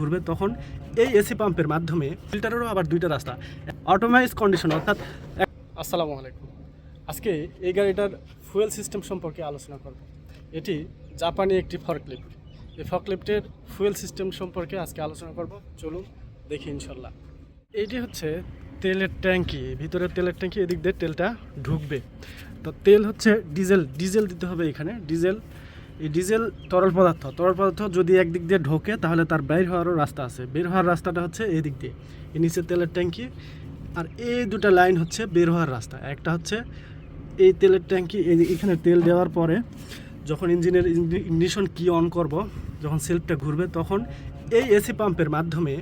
ঘুরবে তখন এই এসি পাম্পের মাধ্যমে ফিল্টারেরও আবার দুইটা রাস্তা। অটোমাইজ কন্ডিশন অর্থাৎ আসসালামু আলাইকুম। আজকে এই গাড়িটার ফুয়েল সিস্টেম সম্পর্কে আলোচনা করব। এটি জাপানি একটি ফরক্লিফট এই ফরক্লিফটের ফুয়েল সিস্টেম সম্পর্কে আজকে আলোচনা করব। চলুন দেখি ইনশাল্লাহ। এইটি হচ্ছে তেলের ট্যাঙ্কি। ভিতরের তেলের ট্যাঙ্কি, এদিক দিয়ে তেলটা ঢুকবে। তো তেল হচ্ছে ডিজেল। ডিজেল দিতে হবে এখানে। ডিজেল এই ডিজেল তরল পদার্থ তরল পদার্থ যদি একদিক দিয়ে ঢোকে, তাহলে তার বের হওয়ারও রাস্তা আছে। বের হওয়ার রাস্তাটা হচ্ছে এই দিক দিয়ে। এই নিচে তেলের ট্যাঙ্কি। আর এই দুটো লাইন হচ্ছে বের হওয়ার রাস্তা। একটা হচ্ছে এই তেলের ট্যাঙ্কি, এই এখানে তেল দেওয়ার পরে যখন ইঞ্জিনের ইগনিশন কি অন করব, যখন সেলফটা ঘুরবে, তখন এই এসি পাম্পের মাধ্যমে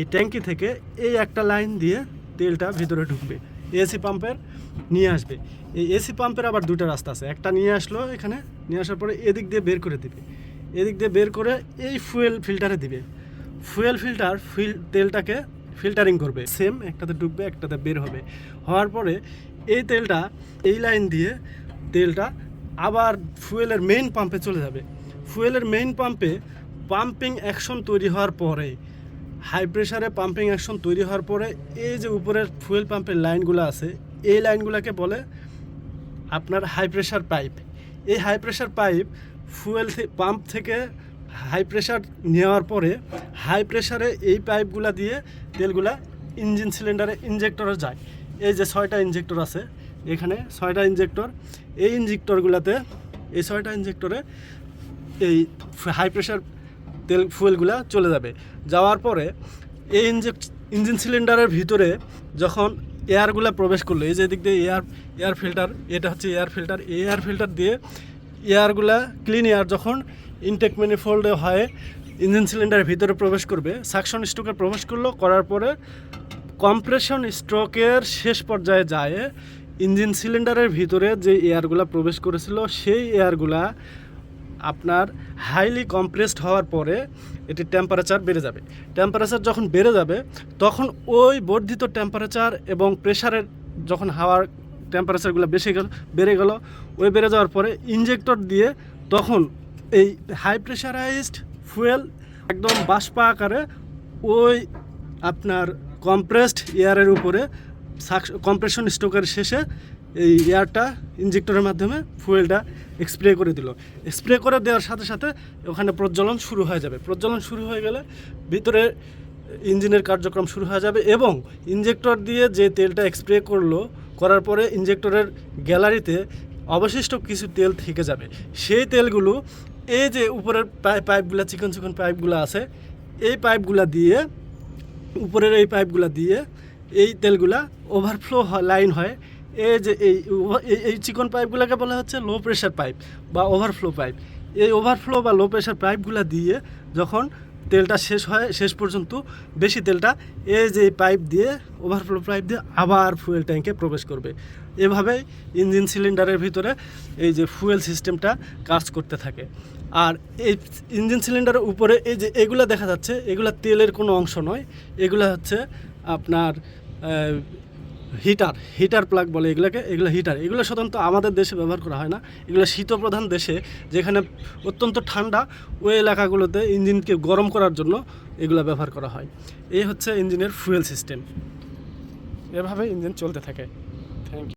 এই ট্যাঙ্কি থেকে এই একটা লাইন দিয়ে তেলটা ভিতরে ঢুকবে। এসি পাম্পের নিয়ে আসবে। এই এসি পাম্পের আবার দুটো রাস্তা আছে। একটা নিয়ে আসলো এখানে, নিয়ে আসার পরে এদিক দিয়ে বের করে দিবে। এদিক দিয়ে বের করে এই ফুয়েল ফিল্টারে দিবে। ফুয়েল ফিল্টার ফিল তেলটাকে ফিল্টারিং করবে। সেম একটাতে ডুববে, একটাতে বের হবে। হওয়ার পরে এই তেলটা, এই লাইন দিয়ে তেলটা আবার ফুয়েলের মেইন পাম্পে চলে যাবে। ফুয়েলের মেইন পাম্পে পাম্পিং অ্যাকশন তৈরি হওয়ার পরে হাই প্রেশারে পাম্পিং অ্যাকশন তৈরি হওয়ার পরে এই যে উপরের ফুয়েল পাম্পের লাইনগুলো আছে, এই লাইনগুলোকে বলে আপনার হাই প্রেশার পাইপ এই high pressure pipe fuel pump থেকে হাই প্রেশার নেওয়ার পরে হাই প্রেশারে এই পাইপগুলা দিয়ে তেলগুলা ইঞ্জিন সিলিন্ডারে ইনজেক্টরে যায়। এই যে ছয়টা ইনজেক্টর আছে, এখানে ছয়টা ইনজেক্টর এই ইনজেক্টরগুলোতে এই ছয়টা ইনজেক্টরে এই হাই প্রেশার তেল ফুয়েলগুলা চলে যাবে। যাওয়ার পরে এই ইনজেক্ট ইঞ্জিন সিলিন্ডারের ভিতরে যখন এয়ারগুলা প্রবেশ করল, এই যে দিক দিয়ে এয়ার এয়ার ফিল্টার এটা হচ্ছে এয়ার ফিল্টার এই এয়ার ফিল্টার দিয়ে এয়ারগুলা ক্লিন এয়ার যখন ইনটেক ম্যানিফোল্ডে হয় ইঞ্জিন সিলিন্ডারের ভিতরে প্রবেশ করবে। সাকশন স্ট্রোকে প্রবেশ করল, করার পরে কম্প্রেশন স্ট্রোকের শেষ পর্যায়ে যায় ইঞ্জিন সিলিন্ডারের ভিতরে যে এয়ারগুলা প্রবেশ করেছিল, সেই এয়ারগুলা আপনার হাইলি কম্প্রেসড হওয়ার পরে এটি টেম্পারেচার বেড়ে যাবে। টেম্পারেচার যখন বেড়ে যাবে, তখন ওই বর্ধিত টেম্পারেচার এবং প্রেশারের যখন হাওয়ার টেম্পারেচারগুলো বেশি গেল, বেড়ে গেল, ওই বেড়ে যাওয়ার পরে ইনজেক্টর দিয়ে তখন এই হাই প্রেশারাইজড ফুয়েল একদম বাষ্পা আকারে ওই আপনার কম্প্রেসড এয়ারের উপরে কম্প্রেশন স্ট্রোকের শেষে এই এয়ারটা ইনজেক্টরের মাধ্যমে ফুয়েলটা স্প্রে করে দিল। স্প্রে করে দেওয়ার সাথে সাথে ওখানে প্রজ্বলন শুরু হয়ে যাবে। প্রজ্বলন শুরু হয়ে গেলে ভিতরে ইঞ্জিনের কার্যক্রম শুরু হয়ে যাবে এবং ইঞ্জেক্টর দিয়ে যে তেলটা স্প্রে করল, করার পরে ইঞ্জেক্টরের গ্যালারিতে অবশিষ্ট কিছু তেল থেকে যাবে। সেই তেলগুলো এই যে উপরের পাইপ পাইপগুলো চিকন চিকন পাইপগুলো আছে, এই পাইপগুলো দিয়ে, উপরের এই পাইপগুলো দিয়ে এই তেলগুলা ওভারফ্লো লাইন হয় এই যে এই, এই- চিকন পাইপগুলোকে বলা হচ্ছে লো প্রেশার পাইপ বা ওভারফ্লো পাইপ। এই ওভারফ্লো বা লো প্রেশার পাইপগুলো দিয়ে যখন তেলটা শেষ হয়, শেষ পর্যন্ত বেশি তেলটা এই যে পাইপ দিয়ে, ওভারফ্লো পাইপ দিয়ে আবার ফুয়েল ট্যাঙ্কে প্রবেশ করবে। এভাবেই ইঞ্জিন সিলিন্ডারের ভিতরে এই যে ফুয়েল সিস্টেমটা কাজ করতে থাকে। আর এই ইঞ্জিন সিলিন্ডারের উপরে এই যে এগুলা দেখা যাচ্ছে, এগুলা তেলের কোনো অংশ নয়। এগুলা হচ্ছে আপনার হিটার হিটার প্লাগ বলে এগুলোকে, এগুলো হিটার। এগুলো সাধারণত আমাদের দেশে ব্যবহার করা হয় না। এগুলো শীতপ্রধান দেশে, যেখানে অত্যন্ত ঠান্ডা, ওই এলাকাগুলোতে ইঞ্জিনকে গরম করার জন্য এগুলো ব্যবহার করা হয়। এই হচ্ছে ইঞ্জিনের ফুয়েল সিস্টেম এভাবে ইঞ্জিন চলতে থাকে। Thank you